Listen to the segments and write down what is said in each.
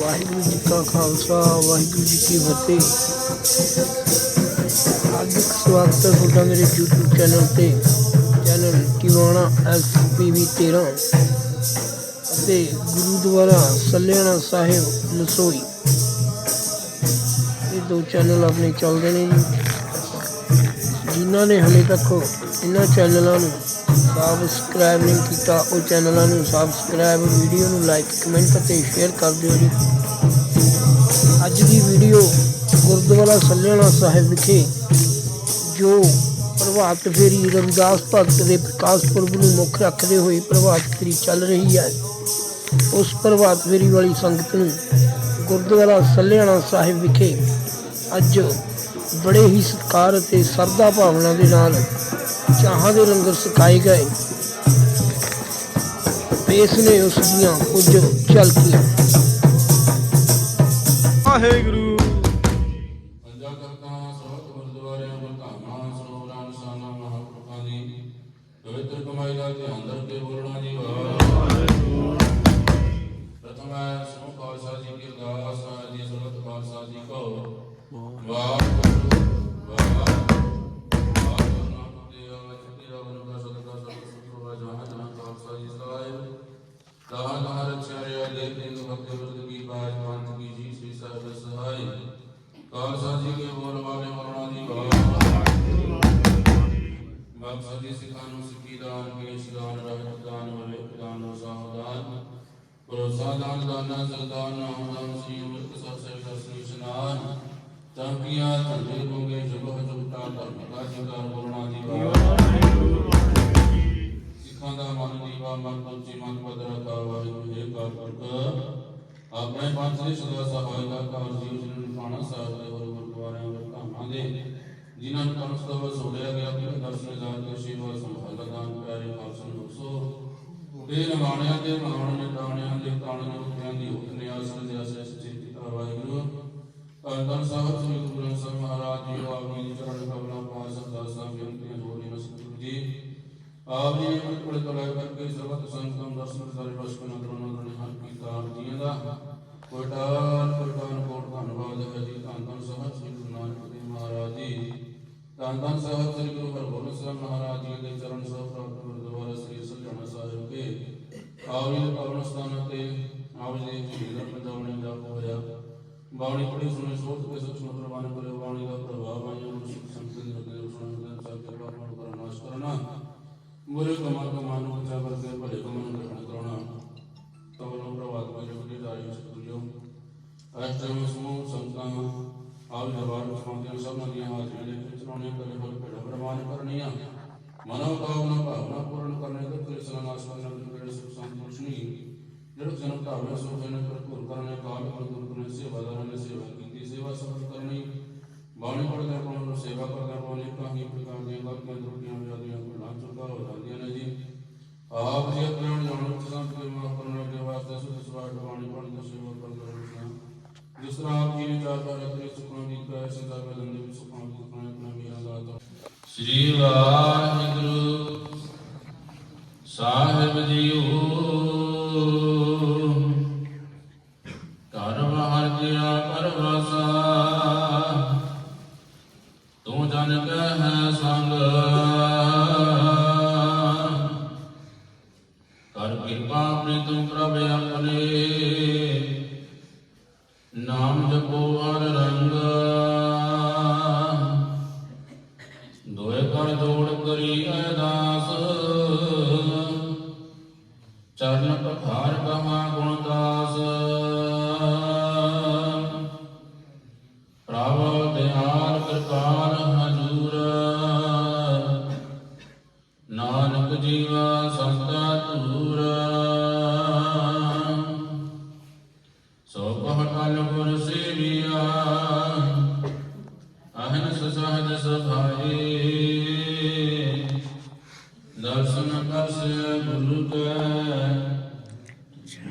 ਵਾਹਿਗੁਰੂ ਜੀ ਕਾ ਖਾਲਸਾ, ਵਾਹਿਗੁਰੂ ਜੀ ਕੀ ਫਤਿਹ। ਹਾਰਦਿਕ ਸਵਾਗਤ ਹੈ ਤੁਹਾਡਾ ਮੇਰੇ YouTube ਚੈਨਲ ਤੇ, ਚੈਨਲ ਟਿਵਾਣਾ ਐਸਪੀਵੀ 13 ਅਤੇ ਗੁਰਦੁਆਰਾ ਸੱਲਿਆਣਾ ਸਾਹਿਬ, ਲਸੋਈ। ਇਹ ਦੋ ਚੈਨਲ ਆਪਣੇ ਚੱਲਦੇ ਨੇ ਜੀ। ਜਿਨ੍ਹਾਂ ਨੇ ਹਾਲੇ ਤੱਕ ਇਹਨਾਂ ਚੈਨਲਾਂ ਨੂੰ ਸਬਸਕ੍ਰਾਈਬ ਨਹੀਂ ਕੀਤਾ, ਉਹ ਚੈਨਲਾਂ ਨੂੰ ਸਬਸਕ੍ਰਾਈਬ ਵੀਡੀਓ ਨੂੰ ਲਾਈਕ ਕਮੈਂਟ ਅਤੇ ਸ਼ੇਅਰ ਕਰ ਦਿਓ ਜੀ। ਅੱਜ ਦੀ ਵੀਡੀਓ ਗੁਰਦੁਆਰਾ ਸੱਲਿਆਣਾ ਸਾਹਿਬ ਵਿਖੇ ਜੋ ਪ੍ਰਭਾਤ ਫੇਰੀ ਰਮਦਾਸ ਭਗਤ ਦੇ ਪ੍ਰਕਾਸ਼ ਪੁਰਬ ਨੂੰ ਮੁੱਖ ਰੱਖਦੇ ਹੋਏ ਪ੍ਰਭਾਤ ਫੇਰੀ ਚੱਲ ਰਹੀ ਹੈ, ਉਸ ਪ੍ਰਭਾਤ ਫੇਰੀ ਵਾਲੀ ਸੰਗਤ ਨੂੰ ਗੁਰਦੁਆਰਾ ਸੱਲਿਆਣਾ ਸਾਹਿਬ ਵਿਖੇ ਅੱਜ ਬੜੇ ਹੀ ਸਤਿਕਾਰ ਅਤੇ ਸਰਦਾ ਭਾਵਨਾ ਦੇ ਨਾਲ ਚਾਹਾਂ ਦੇ ਲੰਗਰ ਛਕਾਏ ਗਏ। ਪੇਸ਼ ਨੇ ਉਸ ਦੀਆਂ ਕੁਝ ਝਲਕੀਆਂ। ਵਾਹਿਗੁਰੂ। ਪੰਜਾ ਕਰਤਾ ਸੋਤ ਗੁਰਦੁਆਰਿਆਂ ਬਤਾਨਾ ਸਰੋਵਰਾਂ ਨਿਸ਼ਾਨਾ ਮਹਾਂਪੁਰਖਾਂ ਦੀ ਪਵਿੱਤਰ ਕਮਾਈ ਦਾ ਧਿਆਨ ਧਰ ਕੇ ਬੋਲਣਾ ਜੀ ਵਾਹਿਗੁਰੂ। ਪ੍ਰਥਮ ਹੈ ਸੋ ਖਾਲਸਾ ਜੀ ਕੀ ਅਰਦਾਸ ਹੈ ਜੀ ਸਰਬਤ ਖਾਲਸਾ ਜੀ ਕੋ ਵਾਹਿਗੁਰੂ ਵਾਹਿਗੁਰੂ ਵਾਹਿਗੁਰੂ ਨਾਮ ਦੇ ਅਵਚਿਤ ਰਵਨ ਦਾ ਸਦਕਾ ਸਭ ਸੁਖਵਾ ਜਹਾਂ ਜਹਾਂ ਖਾਲਸਾ ਜੀ ਸਾਹਿਬ ਕਹਾ ਕਹਾ ਰਖਿਆ ਰਿਆ ਦੇ ਦਿਨ ਭਗਤ ਵਰਦ ਕੀ ਬਾਜ ਮੰਤ ਕੀ ਜੀ ਸ੍ਰੀ ਸਾਹਿਬ ਸਹਾਈ ਖਾਲਸਾ ਜੀ ਕੇ ਬੋਲ ਵਾਲੇ ਮਰਣਾ ਦੀ ਬਾਤ ਸਦੀ ਸਿਖਾਂ ਨੂੰ ਸਿੱਖੀ ਦਾਨ ਕੇ ਸ਼ਿਦਾਨ ਰਹਿਤ ਦਾਨ ਵਾਲੇ ਦਾਨ ਨੂੰ ਸਾਵਧਾਨ ਭਰੋਸਾ ਦਾਨ ਦਾਨਾ ਸਰਦਾਨ ਨਾਮ ਦਾਨ ਸ੍ਰੀ ਅੰਮ੍ਰਿਤ ਸਰ ਸੇ ਦਰਸ਼ਨ ਇਸ਼ਨਾਨ ਤੰਪੀਆਂ ਧੰਦੇ ਹੋਗੇ ਜੁਗਹ ਜੁਗਤਾ ਧਰਮ ਦਾ ਜਗਾਰ ਬੋਲਣਾ ਦੀ ਸਿੱਖਾਂ ਦਾ ਮਨ ਦੀਵਾ ਮਨ ਪੰਚੀ ਮਨ ਪਦਰ ਦਾ ਵਾਹਿਗੁਰੂ ਜੀ ਕਾ ਪੁਰਖ ਆਪਣੇ ਪੰਜ ਦੇ ਸਦਾ ਸਹਾਇਤਾ ਕਰ ਜੀਵ ਜਨ ਨੂੰ ਪਾਣਾ ਸਾਹਿਬ ਦੇ ਹੋਰ ਗੁਰਦੁਆਰਿਆਂ ਵਿੱਚ ਧਾਮਾਂ ਦੇ ਜਿਨ੍ਹਾਂ ਨੂੰ ਤਨ ਸਤਵ ਸੋੜਿਆ ਗਿਆ ਕਿ ਦਰਸ਼ਨ ਜਾਣ ਕੇ ਸੇਵਾ ਸੰਭਾਲ ਦਾਨ ਪਿਆਰੇ ਪਾਸਨ ਬਖਸ਼ੋ ਦੇ ਨਵਾਣਿਆਂ ਦੇ ਮਾਣ ਨੇ ਟਾਣਿਆਂ ਦੇ ਤਾਣ ਨੇ ਉੱਤਿਆਂ ਦੀ ਹੁਕਮ ਨੇ ਆਸਨ ਦੇ ਅਸੇ ਸਚਿਤ ਵਾਹਿਗੁਰੂ ਅੰਦਰ ਸਾਹਿਬ ਸ੍ਰੀ ਗੁਰੂ ਗ੍ਰੰਥ ਸਾਹਿਬ ਮਹਾਰਾਜ ਜੀ, ਆਪ ਜੀ ਦੀ ਚਰਨ ਕਮਲਾਂ ਪਾਸ ਸਦਾ ਸਾਹਿਬ ਬੇਨਤੀਆਂ ਜੋੜੀ ਨਮਸਕਾਰ ਜੀ। ਆਪ ਜੀ ਨੇ ਮੁਖ ਕੋਲੇ ਤੋਂ ਲੈ ਕਰਕੇ ਸਰਬਤ ਸੰਤਨ ਦਰਸ਼ਨ ਸਾਰੇ ਵਸ ਕੋ ਨਦਰ ਨਦਰ ਨੇ ਹਰ ਕੀਤਾ ਆਪ ਜੀਆਂ ਦਾ। ਕੋਟਾਨ ਕੋਟਾਨ ਕੋਟ, ਧੰਨਵਾਦ ਹੈ ਜੀ। ਧੰਨ ਧੰਨ ਸਾਹਿਬ, ਸ੍ਰੀ ਗੁਰੂ ਨਾਨਕ ਦੇਵ ਮਹਾਰਾਜ ਜੀ। ਧੰਨ ਧੰਨ ਸਾਹਿਬ, ਸ੍ਰੀ ਗੁਰੂ ਹਰਗੋਬਿੰਦ ਪਹੁੰਚੇ ਸਭ ਨਦੀਆਂ ਹਾਜ਼ਰੀਆਂ ਦੇ ਵਿੱਚ ਚਲਾਉਣੇ ਕਰੇ ਹੋਏ ਭੇੜਾ ਪ੍ਰਵਾਨ ਕਰਨੀਆਂ ਮਨੋ ਕਾਮਨਾ ਭਾਵਨਾ ਪੂਰਨ ਕਰਨੇ ਤੇ ਕਿਰਤ ਸਨਾਸ ਕਰਨੇ ਤੇ ਕਿਹੜੇ ਸੁਖ ਸੰਤ ਮੁਸ਼ਨੀ ਜਿਹੜਾ ਜਨਮ ਧਾਰਨਾ ਸੋ ਜਨ ਭਰਪੂਰ ਕਰਨੇ ਕਾਲ ਮਨਦੂਰ ਕਰਨੇ ਸੇਵਾਦਾਰਾਂ ਨੇ ਸੇਵਾ ਕੀਤੀ ਸੇਵਾ ਸਫਲ ਕਰਨੀ ਬਾਣੀ ਪੜਦੇ ਕੋਣ ਨੂੰ ਸੇਵਾ ਕਰਦਾ ਕੋਣ ਕਾਹੀ ਪ੍ਰਕਾਰ ਦੀਆਂ ਗਲਤੀਆਂ ਤਰੁੱਟੀਆਂ ਵਿਆਦੀਆਂ ਭੁੱਲਾਂ ਚੁੱਕਾ ਹੋ ਜਾਂਦੀਆਂ ਨੇ ਜੀ ਆਪ ਜੀ ਆਪਣੇ ਨੂੰ ਜਾਣੋ ਕਿ ਸੰਤ ਦੇ ਮਾਫ ਕਰਨ ਦੇ ਵਾਸਤੇ ਸੁਧ ਸਵਾਟ ਬਾਣੀ ਪੜਨ ਦੀ ਸੇਵਾ ਕਰਦੇ ਰਹਿਣਾ ਜਿਸ ਤਰ੍ਹਾਂ ਆਪ ਜੀ ਨੇ ਚਾਰ ਵਾਰ ਆਪਣੇ ਸੁਖਾਂ ਦੀ ਕਾਇ ਸੰਸਾਰ ਬਦਨ ਸਾਹਿਬ ਜੀਓ। ਘਰ ਬਾਹਰ ਜਿਆ ਪਰਵਾਸਾ। ਤੂੰ ਜਨ ਕਹੈ ਦਰਸ਼ਨ ਕਰਸੇ ਗੁਰੂ ਕੈ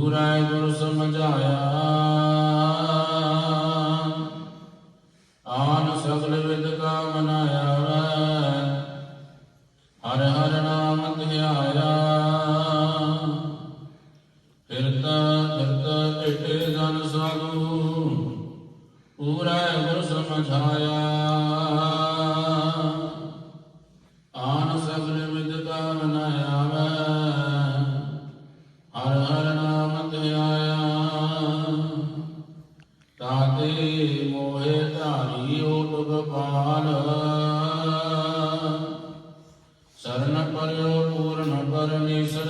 ਪੂਰਾ ਗੁਰ ਸਮਝਾਇਆ। ਧਾਰੀ ਓਟ ਗੋਪਾਲ ਸਰਨ ਪਰਿਓ ਪੂਰਨ ਪਰਮੇਸ਼ਰ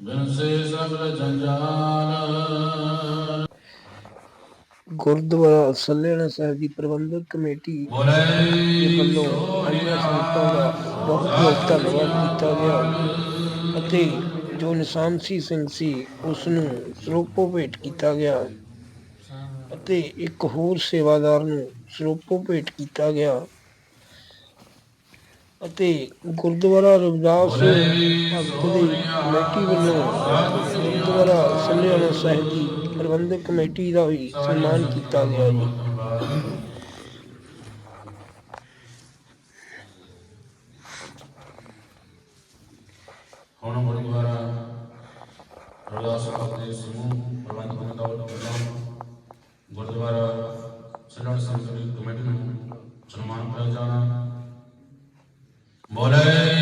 ਬਿਨਸੇ ਸਗਲ ਜੰਜਾਲ ਗੁਰਦੁਆਰਾ ਸੱਲੇਣਾ ਸਾਹਿਬ ਦੀ ਪ੍ਰਬੰਧਕ ਕਮੇਟੀ ਵੱਲੋਂ ਅੰਨਾ ਸੰਗਤਾਂ ਦਾ ਬਹੁਤ ਬਹੁਤ ਧੰਨਵਾਦ ਕੀਤਾ ਗਿਆ ਅਤੇ ਜੋ ਨਿਸ਼ਾਨਸੀ ਸਿੰਘ ਸੀ ਉਸ ਨੂੰ ਸਰੋਪੋ ਭੇਟ ਕੀਤਾ ਗਿਆ ਅਤੇ ਇੱਕ ਹੋਰ ਸੇਵਾਦਾਰ ਨੂੰ ਸਰੋਪੋ ਭੇਟ ਕੀਤਾ ਗਿਆ ਅਤੇ ਗੁਰਦੁਆਰਾ ਰਵਿਦਾਸ ਭਗਤ ਦੀ ਕਮੇਟੀ ਵੱਲੋਂ ਗੁਰਦੁਆਰਾ ਸੰਨਿਆਣਾ ਸਾਹਿਬ ਦੀ ਪ੍ਰਬੰਧਕ ਕਮੇਟੀ ਦਾ ਵੀ ਸਨਮਾਨ ਕੀਤਾ ਗਿਆ ਜੀ। ਹੁਣ ਗੁਰਦੁਆਰਾ ਰਵਿਦਾਸ ਭਗਤ ਦੇ ਸਮੂਹ ਪ੍ਰਬੰਧ ਗੁਰਦੁਆਰਾ ਸਿਲਨ ਸੰਸਦੀ ਕਮੇਟੀ ਨੂੰ ਸਨਮਾਨ ਪਹੁੰਚਾਣਾ ਮੌਲੇ